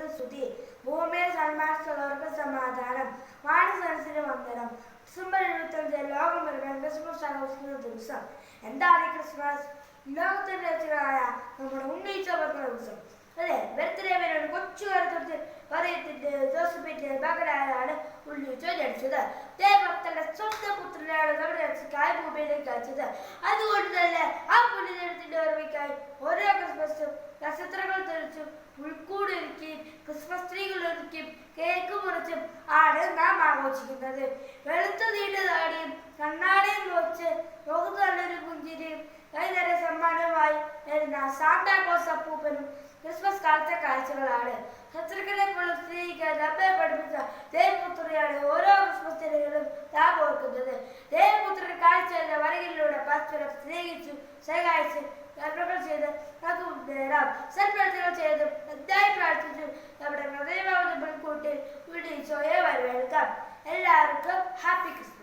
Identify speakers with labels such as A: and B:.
A: ദൈവത്തിന് സ്തുതി. ഭൂമിയിൽ സന്മാനത്തുള്ളവർക്ക് സമാധാനം. മാനസനസിന് വന്ദനം ഡിസംബർ എഴുപത്തഞ്ച് ലോകം മുഴുവൻ ക്രിസ്മസ് ആഘോഷിക്കുന്ന ദിവസം. എന്താണ് ക്രിസ്മസ്? ലോകത്തിന്റെ രചനയായ നമ്മുടെ ഉന്നയിച്ച പറഞ്ഞ ദിവസം. അതെ ബർത്ത്ഡേ വരെ കൊച്ചു കാലത്തൊട്ട് പറയത്തിന്റെ ജോസഫിന്റെ മകനായാണ് ഉണ്ണീച്ചോ ജനിച്ചത്. ദേവഭക്തന്റെ സ്വന്തം പുത്രനാണ് നമ്മുടെ രക്ഷക്കായി ഭൂമിയിലേക്ക് അയച്ചത്. അതുകൊണ്ട് തന്നെ ആ പുണ്യദിനത്തിന്റെ ഓർമ്മയ്ക്കായി ഓരോ ക്രിസ്മസും നക്ഷത്രങ്ങൾ തെളിച്ചും ക്രിസ്മസ് ഒരുക്കിയും കേക്ക് മുറിച്ചും ആണ് നാം ആഘോഷിക്കുന്നത്. വെളുത്ത നീണ്ട താടിയും കണ്ണാടിയും വെച്ച് മുഖത്ത് നല്ലൊരു പുഞ്ചിരിയും കൈതര സമ്മാനമായി വരുന്ന സാന്താക്ലോസ് അപ്പൂപ്പനും ക്രിസ്മസ് കാലത്തെ കാഴ്ചകളാണ്. ശത്രുക്കളെ പോലും സ്നേഹിക്കാൻ നമ്മെ പഠിപ്പിച്ച ദേവപുത്രയാണ് ഓരോ ക്രിസ്മസ് ദിനങ്ങളും നാം ഓർക്കുന്നത്. ദേവപുത്രൻ കാഴ്ച എന്ന വരകിലൂടെ പരസ്പരം സ്നേഹിച്ചു സഹായിച്ചു കർമ്മങ്ങൾ ചെയ്ത് നമുക്ക് നേടാം സൽപ്രവർത്തികൾ ചെയ്ത് വരവേൽക്കാം എല്ലാവർക്കും ഹാപ്പി ക്രിസ്മസ്.